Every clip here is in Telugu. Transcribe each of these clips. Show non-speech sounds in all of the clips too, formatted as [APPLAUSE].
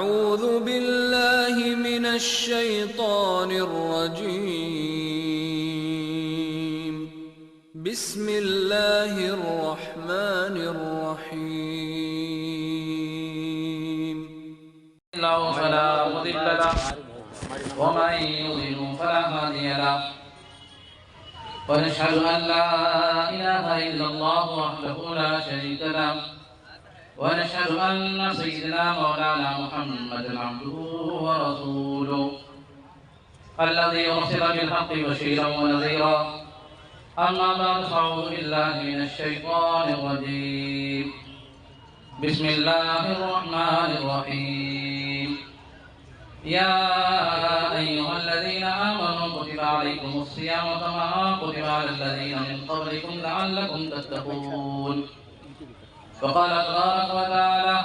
أعوذ بالله من الشيطان الرجيم. بسم الله الرحمن الرحيم. الله فلا مضل له ومن يضلل فلا هادي له. ونشهد أن لا إله إلا الله وحده لا شريك له. ونشهد أن سيدنا مولانا محمدا عبده ورسوله. الذي أرسل بالحق بشيرا ونذيرا. أما بعد فأعوذ بالله من الشيطان الرجيم. بسم الله الرحمن الرحيم. يا أيها الذين آمنوا كتب عليكم الصيام كما كتب على الذين من قبلكم لعلكم تتقون. وقال تبارك وتعالى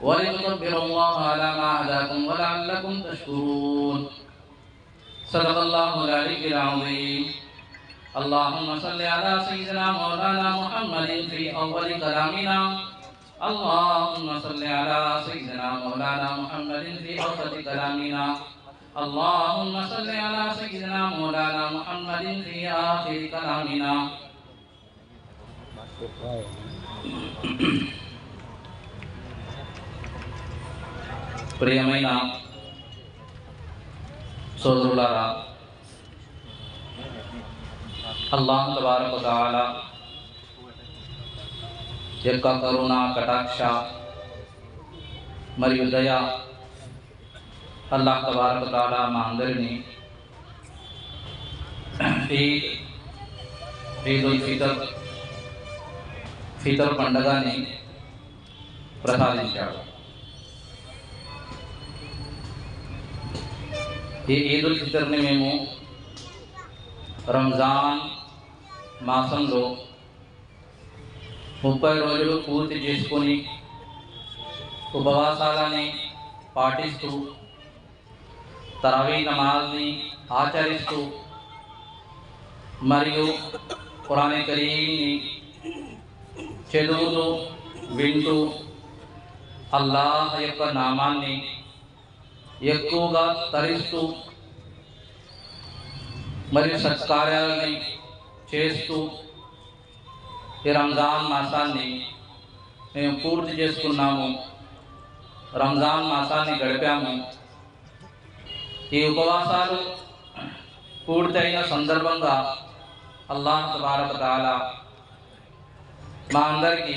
ولتكبروا الله على ما هداكم ولعلكم تشكرون. صدق الله العلي العظيم اللهم صل على سيدنا مولانا محمد في أول كلامنا اللهم صل على سيدنا مولانا محمد في أوسط كلامنا اللهم صل على سيدنا مولانا محمد في آخر كلامنا ప్రియమైన సోదరులారా అల్లాహ్ తబారక తాలా యొక్క కరుణ కటాక్ష మరియు దయ అల్లాహ్ తబారక తాలా మా అందరినీ ఈద్ ఈద్ ఉల్ ఫితర్ ఫితర్ పండగని ప్రసాదించాడు ఈ ఈద్ ఉల్ ఫితర్ని మేము రంజాన్ మాసంలో ముప్పై రోజులు పూర్తి చేసుకొని ఉపవాసాలని పాటిస్తూ తరవీ నమాజ్ని ఆచరిస్తూ మరియు పురాణ కరీంని చదువుతూ వింటూ అల్లాహ్ యొక్క నామాన్ని ఎక్కువగా తరిస్తూ మరియు సత్కార్యాలని చేస్తూ ఈ రంజాన్ మాసాన్ని మేము పూర్తి చేసుకున్నాము. రంజాన్ మాసాన్ని గడిపాము. ఈ ఉపవాసాలు పూర్తయిన సందర్భంగా అల్లాహ్ తబారక తాలా మా అందరికీ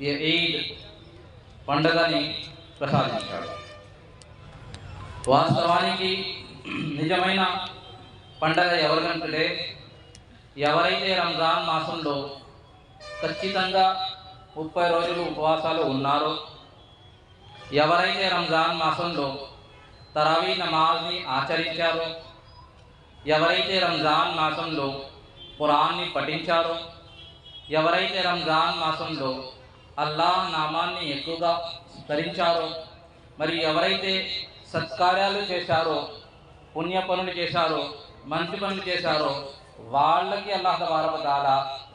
ఈ ఈద్ పండుగని ప్రసాదించాడు. వాస్తవానికి నిజమైన పండగ ఎవరికంటే ఎవరైతే రంజాన్ మాసంలో ఖచ్చితంగా ముప్పై రోజులు ఉపవాసాలు ఉన్నారో ఎవరైతే రంజాన్ మాసంలో తరావీ నమాజ్ని ఆచరించారో ఎవరైతే రంజాన్ మాసంలో పురాన్ని పఠించారో ఎవరైతే రంజాన్ మాసంలో అల్లాహ్ నామాన్ని ఎక్కువగా స్మరించారో మరి ఎవరైతే సత్కార్యాలు చేశారో పుణ్య పనులు చేశారో మంచి పనులు చేశారో వాళ్ళకి అల్లాహ తబారకతాల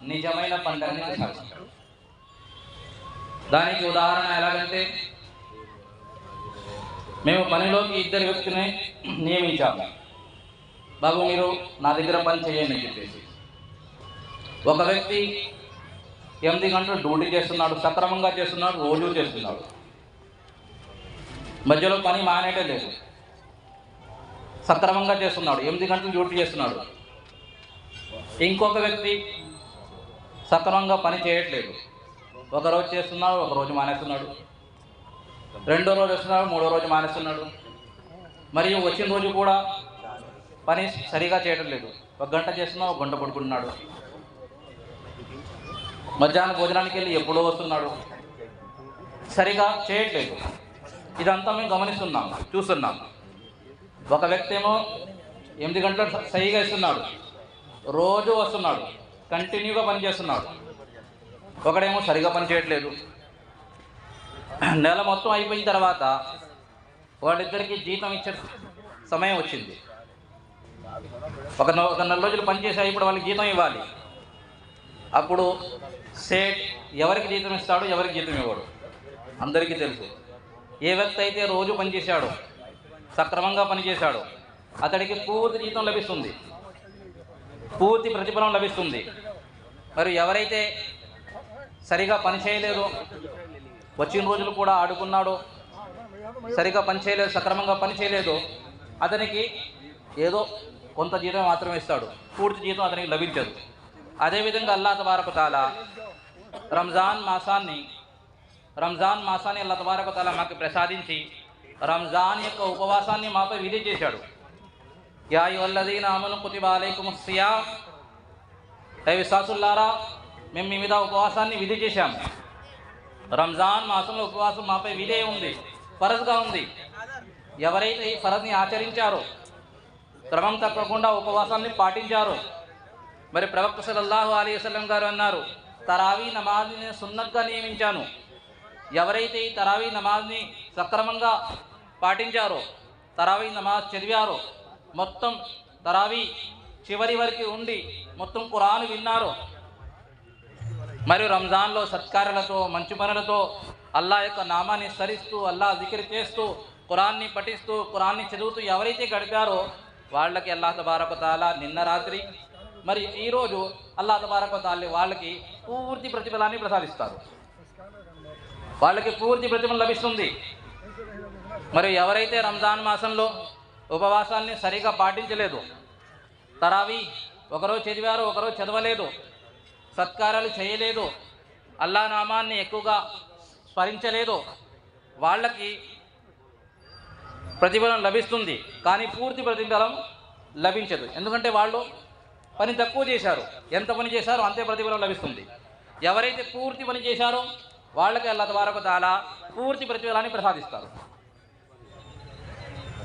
నిజమైన పండుగని ప్రసాదించారు. దానికి ఉదాహరణ ఎలాగంటే మేము పనిలోకి ఇద్దరు వ్యక్తిని నియమించాము. బాబు మీరు నా దగ్గర పని చేయండి అని చెప్పేసి. ఒక వ్యక్తి ఎనిమిది గంటలు డ్యూటీ చేస్తున్నాడు సక్రమంగా చేస్తున్నాడు రోజు చేస్తున్నాడు. మధ్యలో పని మానేటే లేదు. సక్రమంగా చేస్తున్నాడు ఎనిమిది గంటలు డ్యూటీ చేస్తున్నాడు. ఇంకొక వ్యక్తి సక్రమంగా పని చేయట్లేదు. ఒక రోజు చేస్తున్నాడు ఒక రోజు మానేస్తున్నాడు. రెండో రోజు వస్తున్నాడు మూడో రోజు మానేస్తున్నాడు. మరియు వచ్చిన రోజు కూడా పని సరిగా చేయడం లేదు. ఒక గంట చేస్తున్నా ఒక గంట పడుకుంటున్నాడు. మధ్యాహ్నం భోజనానికి వెళ్ళి ఎప్పుడో వస్తున్నాడు. సరిగా చేయట్లేదు. ఇదంతా మేము గమనిస్తున్నాం చూస్తున్నాం. ఒక వ్యక్తి ఏమో ఎనిమిది గంటలు సరిగా ఇస్తున్నాడు రోజు వస్తున్నాడు. కంటిన్యూగా పనిచేస్తున్నాడు ఒకడేమో సరిగా పని చేయట్లేదు. నెల మొత్తం అయిపోయిన తర్వాత వాళ్ళిద్దరికీ జీతం ఇచ్చే సమయం వచ్చింది. ఒక ఒక నెల రోజులు పనిచేసి ఇప్పుడు వాళ్ళకి జీతం ఇవ్వాలి. అప్పుడు సేట్ ఎవరికి జీతం ఇస్తాడు ఎవరికి జీతం ఇవ్వడు. అందరికీ తెలుసు. ఏ వ్యక్తి అయితే రోజు పనిచేశాడు సక్రమంగా పనిచేశాడు అతడికి పూర్తి జీతం లభిస్తుంది. పూర్తి ప్రతిఫలం లభిస్తుంది. మరి ఎవరైతే సరిగా పని చేయలేదో వచ్చిన రోజులు కూడా ఆడుకున్నాడో సరిగా పని చేయలేదు సక్రమంగా పనిచేయలేదు అతనికి ఏదో కొంత జీతం మాత్రమే ఇస్తాడు. పూర్తి జీతం అతనికి లభించదు. అదేవిధంగా అల్లా తబారకు తాలా రంజాన్ మాసాన్ని రంజాన్ మాసాన్ని అల్లా తబారకు తాలా మాకు ప్రసాదించి రంజాన్ యొక్క ఉపవాసాన్ని మాపై విధి చేశాడు. యా వల్లదీన అమలు కుతిబా సియా విశ్వాసుల్లారా మేము మీ మీద ఉపవాసాన్ని విధి చేశాము రంజాన్ మాసంలో ఉపవాసం మాపై విధే ఉంది ఫరజ్గా ఉంది. ఎవరైతే ఈ ఫరజ్ని ఆచరించారో క్రమం తప్పకుండా ఉపవాసాన్ని పాటించారో మరి ప్రవక్త సలల్లాహు అలీ వసలం గారు అన్నారు తరావీ నమాజ్ని నేను సున్నత్గా నియమించాను. ఎవరైతే ఈ తరావీ నమాజ్ని సక్రమంగా పాటించారో తరావీ నమాజ్ చదివారో మొత్తం తరావీ చివరి వరకు ఉండి మొత్తం కురాను విన్నారో మరియు రంజాన్లో సత్కారాలతో మంచి పనులతో అల్లా యొక్క నామాన్ని స్మరిస్తూ అల్లా జికిరి చేస్తూ కురాన్ని పఠిస్తూ కురాన్ని చదువుతూ ఎవరైతే గడిపారో వాళ్ళకి అల్లా తబారకతాల నిన్న రాత్రి మరి ఈరోజు అల్లా తబారకతాలి వాళ్ళకి పూర్తి ప్రతిఫలాన్ని ప్రసాదిస్తారు. వాళ్ళకి పూర్తి ప్రతిఫలం లభిస్తుంది. మరి ఎవరైతే రంజాన్ మాసంలో ఉపవాసాన్ని సరిగా పాటించలేదు తరావి ఒకరోజు చదివారు ఒకరోజు చదవలేదు సత్కారాలు చేయలేదు అల్లా నామాన్ని ఎక్కువగా స్మరించలేదు వాళ్ళకి ప్రతిఫలం లభిస్తుంది. కానీ పూర్తి ప్రతిఫలం లభించదు. ఎందుకంటే వాళ్ళు పని తక్కువ చేశారు. ఎంత పని చేశారో అంతే ప్రతిఫలం లభిస్తుంది. ఎవరైతే పూర్తి పని చేశారో వాళ్ళకి అల్ల తబారకు తాలా పూర్తి ప్రతిఫలాన్ని ప్రసాదిస్తారు.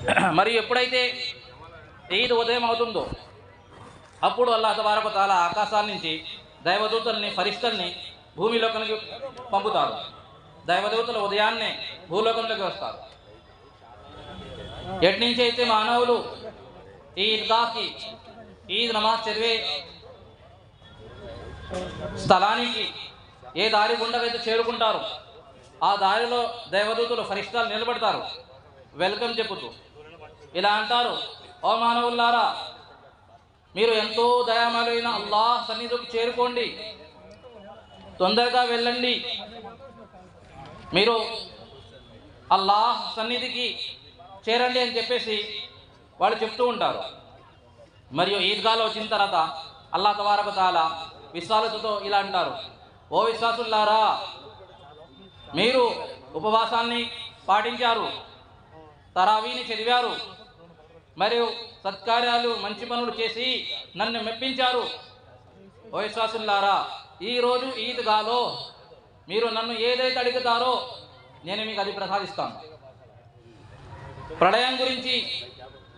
[CLEARS THROAT] మరియు ఎప్పుడైతే ఈద్ ఉదయం అవుతుందో అప్పుడు అల్లా తబారకు తాలా ఆకాశాల నుంచి దైవదూతల్ని ఫరిష్టల్ని భూమిలోకానికి పంపుతారు. దైవదూతలు ఉదయాన్నే భూలోకంలోకి వస్తారు. ఎట్నుంచి అయితే మానవులు ఈ ఈద్గాకి ఈద్ నమాజ్ చదివే స్థలానికి ఏ దారి గుండకైతే చేరుకుంటారు ఆ దారిలో దేవదూతులు ఫరిష్టాలు నిలబడతారు. వెల్కమ్ చెప్పుతూ ఇలా అంటారు ఓ మానవుల్లారా మీరు ఎంతో దయామలైన అల్లాహ్ సన్నిధికి చేరుకోండి. తొందరగా వెళ్ళండి. మీరు అల్లాహ్ సన్నిధికి చేరండి అని చెప్పేసి వాళ్ళు చెప్తూ ఉంటారు. మరియు ఈద్గాలో వచ్చిన తర్వాత అల్లా తబారకు తాలా విశ్వాసతో ఇలా అంటారు. ఓ విశ్వాసులారా మీరు ఉపవాసాన్ని పాటించారు తరావీని చదివారు మరియు సత్కార్యాలు మంచి పనులు చేసి నన్ను మెప్పించారు. ఓ విశ్వాసులారా ఈరోజు ఈద్గాలో మీరు నన్ను ఏదైతే అడుగుతారో నేను మీకు అది ప్రసాదిస్తాను. ప్రళయం గురించి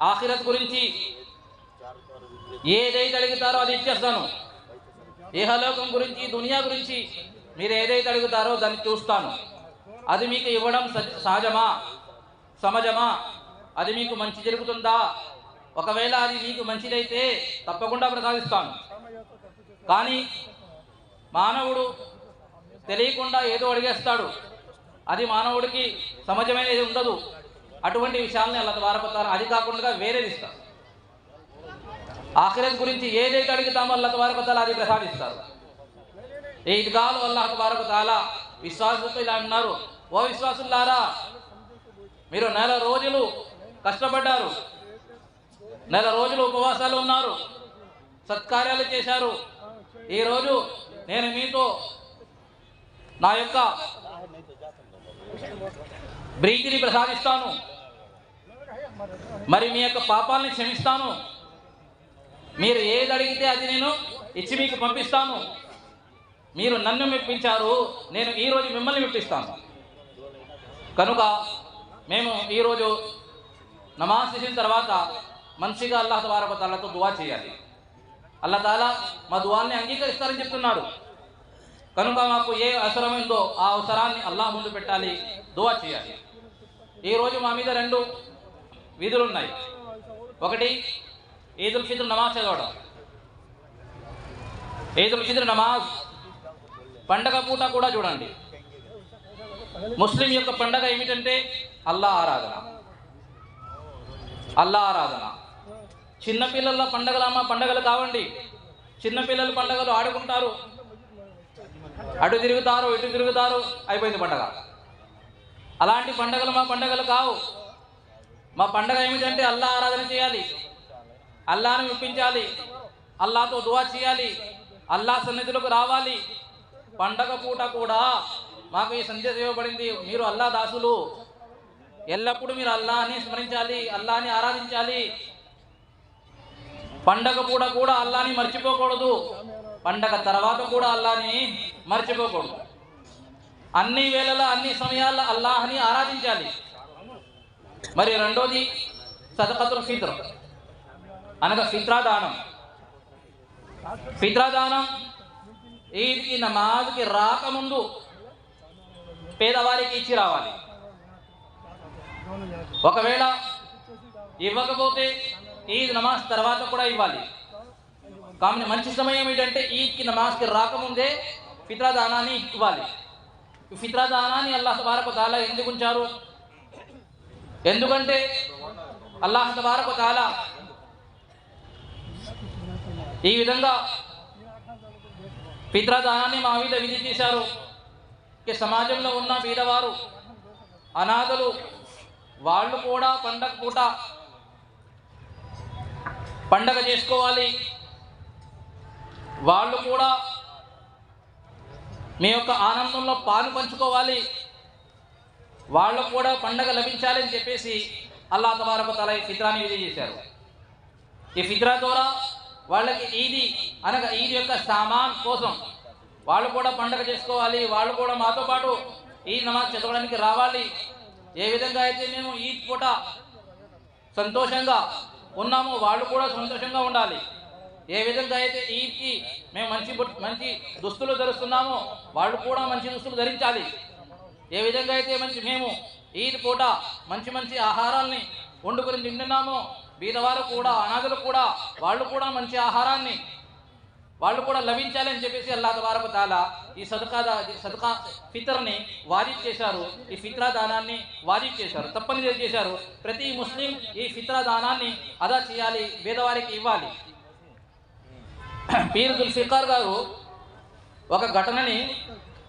ఆఖిరత్ గురించి ఏదైతే అడుగుతారో అది ఇచ్చేస్తాను. ఇహలోకం గురించి దునియా గురించి మీరు ఏదైతే అడుగుతారో దాన్ని చూస్తాను. అది మీకు ఇవ్వడం సహజమా? సమాజమా? అది మీకు మంచి జరుగుతుందా? ఒకవేళ అది మీకు మంచిదైతే తప్పకుండా ప్రసాదిస్తాను. కానీ మానవుడు తెలియకుండా ఏదో అడిగేస్తాడు. అది మానవుడికి సమాజమైనది ఉండదు. అటువంటి విషయాల్ని అలా ద్వారపతారు అది కాకుండా వేరేది ఇస్తారు ఆఖిరత్ గురించి ఏదైతే అడుగుతామో అల్లా తబారకతాల అది ప్రసాదిస్తారు. ఈ ఇదిగాలు అల్లాహ్ తబారకతాల విశ్వాసంతో ఇలా అన్నారు. ఓ విశ్వాసులారా మీరు నెల రోజులు కష్టపడ్డారు. నెల రోజులు ఉపవాసాలు ఉన్నారు. సత్కార్యాలు చేశారు. ఈరోజు నేను మీతో నా యొక్క ప్రీతిని ప్రసాదిస్తాను. మరి మీ యొక్క పాపాలని క్షమిస్తాను. మీరు ఏది అడిగితే అది నేను ఇచ్చి మీకు పంపిస్తాను. మీరు నన్ను మెప్పించారు నేను ఈరోజు మిమ్మల్ని మెప్పిస్తాను. కనుక మేము ఈరోజు నమాజ్ చేసిన తర్వాత మంచిగా అల్లాహ్ తబారక దువా చేయాలి. అల్లా తాలా మా దువాల్ని అంగీకరిస్తారని చెప్తున్నాడు. కనుక మాకు ఏ అవసరమైందో ఆ అవసరాన్ని అల్లాహ్ ముందు పెట్టాలి దువా చేయాలి. ఈరోజు మా మీద రెండు విధులు ఉన్నాయి ఒకటి ఈదుల్ ఫిత్ర్ నమాజ్ చదవడం ఈదుల్ ఫిత్ర్ నమాజ్ పండగ పూట కూడా చూడండి ముస్లిం యొక్క పండగ ఏమిటంటే అల్లా ఆరాధన అల్లా ఆరాధన చిన్నపిల్లల పండగలమ్మ పండగలు కావండి చిన్నపిల్లల పండగలు ఆడుకుంటారు అటు తిరుగుతారు ఇటు తిరుగుతారు అయిపోయింది పండగ అలాంటి పండగలు మా పండగలు కావు మా పండగ ఏమిటంటే అల్లా ఆరాధన చేయాలి అల్లాను వినిపించాలి అల్లాతో దువా చేయాలి. అల్లా సన్నిధులకు రావాలి. పండగ పూట కూడా మాకు ఈ సందేశం ఇవ్వబడింది. మీరు అల్లా దాసులు. ఎల్లప్పుడూ మీరు అల్లాని స్మరించాలి అల్లాని ఆరాధించాలి. పండగ పూట కూడా అల్లాని మర్చిపోకూడదు. పండగ తర్వాత కూడా అల్లాని మర్చిపోకూడదు. అన్ని వేళల అన్ని సమయాల్లో అల్లాహని ఆరాధించాలి. మరి రెండోది సదకతుల్ ఫిత్ర్. అనగా ఫిత్రా దానం ఫిత్రా దానం ఈద్కి నమాజ్కి రాకముందు పేదవారికి ఇచ్చి రావాలి. ఒకవేళ ఇవ్వకపోతే ఈద్ నమాజ్ తర్వాత కూడా ఇవ్వాలి. కానీ మంచి సమయం ఏంటంటే ఈద్కి నమాజ్కి రాకముందే ఫిత్రా దానాన్ని ఇవ్వాలి ఫిత్రాదానాన్ని ఫిత్రా దానాన్ని అల్లాహ్ తబారకు తాలా ఎందుకు ఉంచారు? ఎందుకంటే అల్లాహ్ తబారకు తాలా ఈ విధంగా పిత్రదానాన్ని మా మీద విధి చేశారు ఇక సమాజంలో ఉన్న బీదవారు అనాథలు వాళ్ళు కూడా పండగ పూట పండగ చేసుకోవాలి. వాళ్ళు కూడా మీ యొక్క ఆనందంలో పాలు పంచుకోవాలి. వాళ్ళకు కూడా పండగ లభించాలి అని చెప్పేసి అల్లా తబారకు తల ఈ ఫిత్రాన్ని విధి చేశారు. ఈ ఫిత్రా ద్వారా వాళ్ళకి ఈది అనగా ఈద్ యొక్క సామాన్ కోసం. వాళ్ళు కూడా పండగ చేసుకోవాలి వాళ్ళు కూడా మాతో పాటు ఈ నమాజ్ చదవడానికి రావాలి. ఏ విధంగా అయితే మేము ఈద్ పూట సంతోషంగా ఉన్నామో వాళ్ళు కూడా సంతోషంగా ఉండాలి. ఏ విధంగా అయితే ఈద్కి మేము మంచి మంచి దుస్తులు ధరిస్తున్నామో వాళ్ళు కూడా మంచి దుస్తులు ధరించాలి. ఏ విధంగా అయితే మంచి మేము ఈద్ పూట మంచి మంచి ఆహారాల్ని వండుకొని తింటున్నామో బీదవారు కూడా అనాథులు కూడా వాళ్ళు కూడా మంచి ఆహారాన్ని వాళ్ళు కూడా లభించాలని చెప్పేసి అల్లా తబారకు తాలా ఈ సదకా దా- సదకా ఫితర్ని వాజిబ్ చేశారు. ఈ ఫిత్రా దానాన్ని వాజిబ్ చేశారు. తప్పనిసరి చేశారు. ప్రతి ముస్లిం ఈ ఫిత్రా దానాన్ని అదా చేయాలి బీదవారికి ఇవ్వాలి. [CLEARS THROAT] పీర్ జుల్ఫికార్ గారు ఒక ఘటనని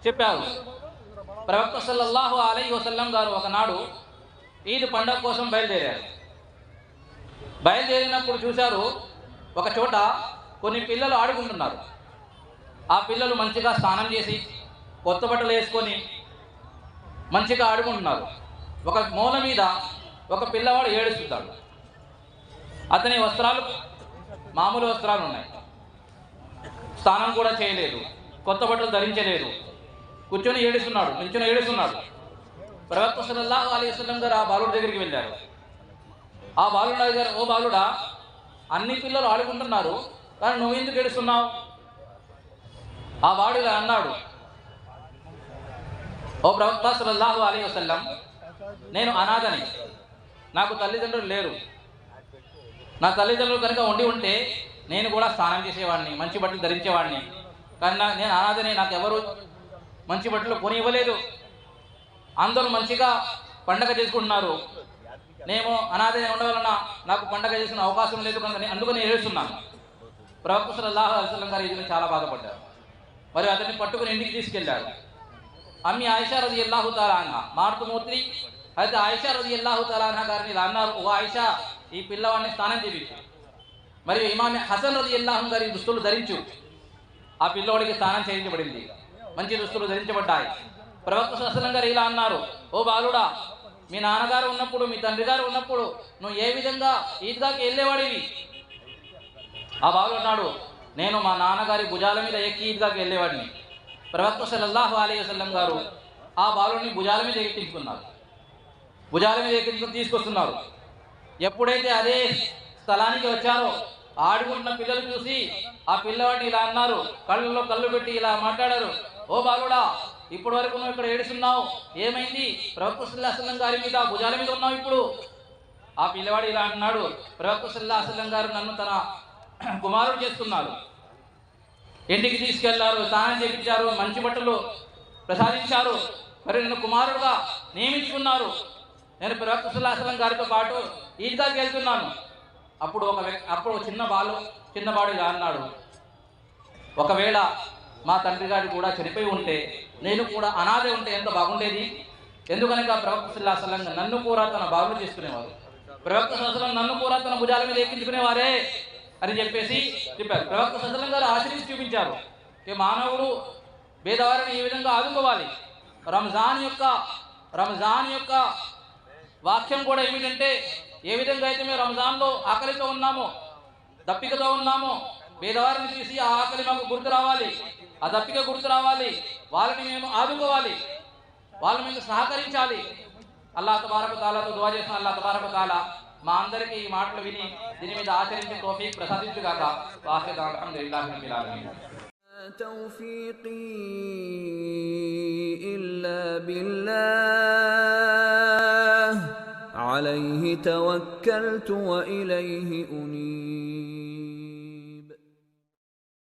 చెప్పారు. ప్రవక్త సల్లల్లాహు అలై వసల్లం గారు ఒకనాడు ఈద్ పండగ కోసం బయలుదేరారు. బయలుదేరినప్పుడు చూశారు ఒక చోట కొన్ని పిల్లలు ఆడుకుంటున్నారు. ఆ పిల్లలు మంచిగా స్నానం చేసి కొత్త బట్టలు వేసుకొని మంచిగా ఆడుకుంటున్నారు. ఒక మూల మీద ఒక పిల్లవాడు ఏడుస్తున్నాడు. అతని వస్త్రాలు మామూలు వస్త్రాలు ఉన్నాయి. స్నానం కూడా చేయలేదు. కొత్త బట్టలు ధరించలేదు. కూర్చొని ఏడుస్తున్నాడు నిల్చొని ఏడుస్తున్నాడు. ప్రవక్త సల్లాహు అలైహి గారు ఆ బాలుడి దగ్గరికి వెళ్ళారు. ఆ బాలుడు గారు ఓ బాలుడా అన్ని పిల్లలు ఆడుకుంటున్నారు కానీ నువ్వు ఎందుకు గెలుస్తున్నావు ఆ వాడు ఇలా అన్నాడు ఓ ప్రవక్త సల్లల్లాహు అలీ వసల్లం నేను అనాథని నాకు తల్లిదండ్రులు లేరు. నా తల్లిదండ్రులు కనుక ఉండి ఉంటే నేను కూడా స్నానం చేసేవాడిని మంచి బట్టలు ధరించేవాడిని. కానీ నేను అనాథని నాకు ఎవరు మంచి బట్టలు కొని ఇవ్వలేదు అందరూ మంచిగా పండగ చేసుకుంటున్నారు. నేను అనాథ ఉండడం వలన నాకు పండగ చేసిన అవకాశం లేదు కనుక అందుకని ఏడుస్తున్నాను. ప్రవక్త సల్లల్లాహు అలైహి గారు ఇది చాలా బాధపడ్డారు. మరి అతన్ని పట్టుకుని ఇంటికి తీసుకెళ్ళారు అమ్మి ఆయిషా రది అల్లాహు తాలానా మారుతుమూర్తి అయితే ఆయిషా రది అల్లాహు తాలానా గారిని ఇలా అన్నారు ఓ ఆయిషా ఈ పిల్లవాడిని స్నానం చేయించు. మరియు ఇమామి హసన్ రది అల్లాహం గారి దుస్తులు ధరించు. ఆ పిల్లవాడికి స్నానం చేయించబడింది. మంచి దుస్తులు ధరించబడ్డాయి. ప్రవక్త సస్లం గారు ఇలా అన్నారు ఓ బాలుడా మీ నాన్నగారు ఉన్నప్పుడు మీ తండ్రి గారు ఉన్నప్పుడు నువ్వు ఏ విధంగా ఈద్గాకి వెళ్ళేవాడివి? ఆ బాబు అన్నాడు నేను మా నాన్నగారి భుజాల మీద ఎక్కి ఈద్గాకి వెళ్ళేవాడిని. ప్రవక్త సల్లల్లాహు అలీ వసల్లం గారు ఆ బాలుని భుజాల మీద ఎక్కించుకున్నారు. భుజాల మీద ఎక్కించుకుని తీసుకొస్తున్నారు. ఎప్పుడైతే అదే స్థలానికి వచ్చారో ఆడుకుంటున్న పిల్లలు చూసి ఆ పిల్లవాడిని ఇలా అన్నారు కళ్ళల్లో కళ్ళు పెట్టి ఇలా మాట్లాడారు ఓ బాలుడా ఇప్పటి వరకు నువ్వు ఇక్కడ ఏడుస్తున్నావు. ఏమైంది? ప్రవక్త సల్లాహం గారి మీద భుజాల మీద ఉన్నావు ఇప్పుడు. ఆ పిల్లవాడు ఇలా అంటున్నాడు. ప్రవక్త సల్లాహం గారు నన్ను తన కుమారుడు చేస్తున్నారు. ఇంటికి తీసుకెళ్ళారు స్నానం చేయించారు మంచి బట్టలు ప్రసాదించారు. మరి నన్ను కుమారుడుగా నియమించుకున్నారు. నేను ప్రవక్త సుల్లాసలం గారితో పాటు ఈద్గాకి వెళ్తున్నాను. అప్పుడు ఒక వ్యక్తి అప్పుడు చిన్న బాలు చిన్నవాడు ఇలా అన్నాడు. ఒకవేళ మా తండ్రి గారు కూడా చనిపోయి ఉంటే నేను కూడా అనాథ ఉంటే ఎంత బాగుండేది? ఎందుకనగా ప్రవక్త సుల్లాసలం నన్ను కూడా తన బాగులు చేసుకునేవారు. ప్రవక్త సదనం నన్ను కూడా తన భుజాల మీద ఎక్కించుకునేవారే అని చెప్పేసి చెప్పారు. ప్రవక్త సదనం గారు ఆశ్రయించి చూపించారు. మానవుడు భేదవారిని ఏ విధంగా ఆదుకోవాలి? రంజాన్ యొక్క రంజాన్ యొక్క వాక్యం కూడా ఏమిటంటే ఏ విధంగా అయితే మేము రంజాన్లో ఆకలితో ఉన్నామో దప్పికతో ఉన్నామో పేదవారిని తీసి ఆ ఆకలి మాకు గుర్తు రావాలి ఆ దప్పిక గుర్తు రావాలి వాళ్ళని మేము ఆదుకోవాలి వాళ్ళ మీద సహకరించాలి అల్లా తబారక తాలాతో దువా చేసిన అల్లా తబారక తాలా మా అందరికీ ఈ మాటలు విని దీని మీద ఆచరించే తోఫీక్ ప్రసాదించుగాక వాహిద్ అల్హమ్దులిల్లాహి రబ్బిల్ ఆలమీన్ توفيقي إلا بالله عليه توكلت وإليه أنيب